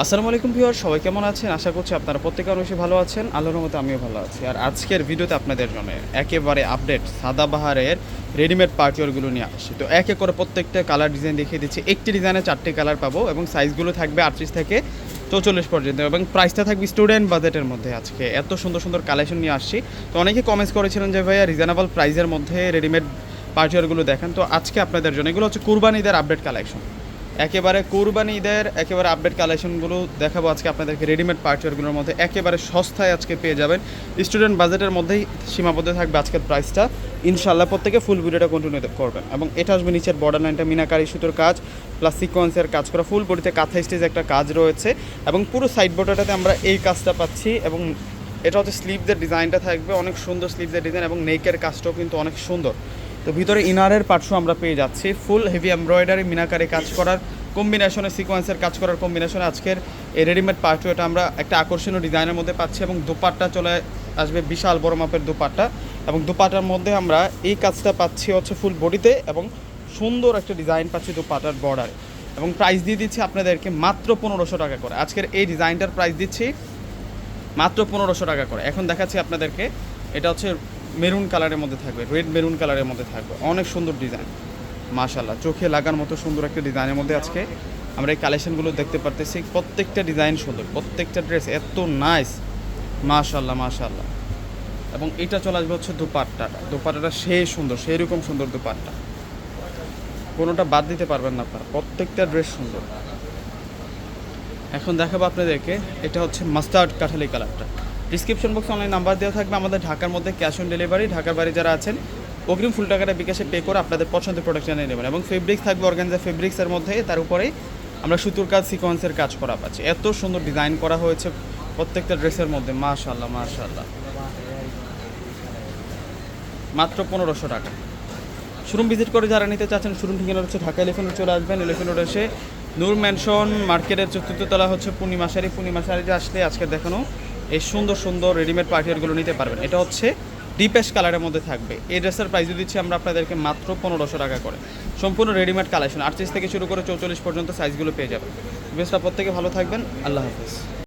আসসালামু আলাইকুম ভিউয়ার সবাই কেমন আছেন? আশা করছি আপনারা প্রত্যেকে অবশ্যই ভালো আছেন। আল্লাহর মতো আমিও ভালো আছি। আর আজকের ভিডিওতে আপনাদের জন্য একেবারে আপডেট সাদাবাহারের রেডিমেড পার্টিওরগুলো নিয়ে আসছি। তো এক করে প্রত্যেকটা কালার ডিজাইন দেখিয়ে দিচ্ছি। একটি ডিজাইনে চারটি কালার পাবো এবং সাইজগুলো থাকবে আটত্রিশ থেকে চৌচল্লিশ পর্যন্ত এবং প্রাইসটা থাকবে স্টুডেন্ট বাজেটের মধ্যে আজকে। এত সুন্দর সুন্দর কালেকশন নিয়ে আসছি। তো অনেকে কমেন্টস করেছিলেন যে, ভাইয়া রিজনেবল প্রাইসের মধ্যে রেডিমেড পার্টিওরগুলো দেখেন। তো আজকে আপনাদের জন্য এগুলো হচ্ছে কুরবানিদের আপডেট কালেকশন একেবারে কোরবানি ঈদের, একেবারে আপডেট কালেকশনগুলো দেখাবো আজকে আপনাদেরকে রেডিমেড পার্টিওয়ারগুলোর মধ্যে। একেবারে সস্তায় আজকে পেয়ে যাবেন। স্টুডেন্ট বাজেটের মধ্যেই সীমাবদ্ধ থাকবে আজকের প্রাইসটা ইনশাল্লাহ প্রত্যেকে ফুল ভিডিওটা কন্টিনিউ করবেন। এবং এটা আসবে নিচের বর্ডার লাইনটা মিনাকারি সুতোর কাজ প্লাস সিকোয়েন্সের কাজ করা ফুল বডিতে কাঁথা স্টেজ একটা কাজ রয়েছে। এবং পুরো সাইড বর্ডারটাতে আমরা এই কাজটা পাচ্ছি এবং এটা হচ্ছে স্লিভদের ডিজাইনটা থাকবে। অনেক সুন্দর স্লিভদের ডিজাইন এবং নেকের কাজটাও কিন্তু অনেক সুন্দর। তো ভিতরে ইনারের পার্টসও আমরা পেয়ে যাচ্ছি। ফুল হেভি এমব্রয়ডারি মিনাকারে কাজ করার কম্বিনেশনে সিকোয়েন্সের কাজ করার কম্বিনেশনে আজকের এই রেডিমেড পার্টও এটা আমরা একটা আকর্ষণীয় ডিজাইনের মধ্যে পাচ্ছি এবং দুপাট্টা চলে আসবে বিশাল বড় মাপের দুপাট্টা এবং দুপাটার মধ্যে আমরা এই কাজটা পাচ্ছি হচ্ছে ফুল বডিতে এবং সুন্দর একটা ডিজাইন পাচ্ছি দুপাটার বর্ডারে এবং প্রাইস দিয়ে দিচ্ছি আপনাদেরকে মাত্র পনেরোশো টাকা করে। আজকের এই ডিজাইনটার প্রাইস দিচ্ছি মাত্র পনেরোশো টাকা করে। এখন দেখাচ্ছি আপনাদেরকে, এটা হচ্ছে মেরুন কালারের মধ্যে থাকবে, রেড মেরুন কালারের মধ্যে থাকবে। অনেক সুন্দর ডিজাইন মাশাল্লাহ চোখে লাগার মতো সুন্দর একটা ডিজাইনের মধ্যে আজকে আমরা এই কালেকশনগুলো দেখতে পারতেছি। প্রত্যেকটা ডিজাইন সুন্দর, প্রত্যেকটা ড্রেস এত নাইস মাশাল্লাহ মাশাল্লাহ এবং এটা চলে আসবে হচ্ছে দুপাট্টাটা দুপাট্টাটা সেই সুন্দর সেই রকম সুন্দর দুপাট্টা। কোনোটা বাদ দিতে পারবেন না আপনারা, প্রত্যেকটা ড্রেস সুন্দর। এখন দেখাবো আপনাদেরকে, এটা হচ্ছে মাস্টার্ড কাঠালি কালারটা। ডিসক্রিপশন বক্সে অনলাইন নাম্বার দেওয়া থাকবে। আমাদের ঢাকার মধ্যে ক্যাশ অন ডেলিভারি ঢাকার বাড়ি যারা আছেন, অগ্রিম ফুল টাকাটা বিকাশে পে করে আপনাদের পছন্দের প্রোডাক্ট নিয়ে নেবেন। এবং ফেব্রিক্স থাকবে অর্গানজা ফেব্রিক্সের মধ্যে। তার উপরে আমরা সুতোর কাজ সিকোয়েন্সের কাজ করা পাচ্ছি। এত সুন্দর ডিজাইন করা হয়েছে প্রত্যেকটা ড্রেসের মধ্যে। মাশাল্লাহ মাশাল্লাহ মাত্র পনেরোশো টাকা। শোরুম ভিজিট করে যারা নিতে চাচ্ছেন, শোরুম ঠিকানা হচ্ছে ঢাকা রোড চলে আসবেন। এলিফেন্ট রোড এসে নূর ম্যানশন মার্কেটের চতুর্থ তলা হচ্ছে পূর্ণিমাশারি পূর্ণিমাশারিতে আসলে আজকে দেখানো এই সুন্দর সুন্দর রেডিমেড পার্টিয়ারগুলো নিতে পারবেন। এটা হচ্ছে ডিপেস্ট কালারের মধ্যে থাকবে। এই ড্রেসের প্রাইস দিচ্ছি আমরা আপনাদেরকে মাত্র পনেরোশো টাকা করে। সম্পূর্ণ রেডিমেড কালেকশন আটত্রিশ থেকে শুরু করে চৌচল্লিশ পর্যন্ত সাইজগুলো পেয়ে যাবেন। বেশটা প্রত্যেকে ভালো থাকবেন। আল্লাহ হাফিজ।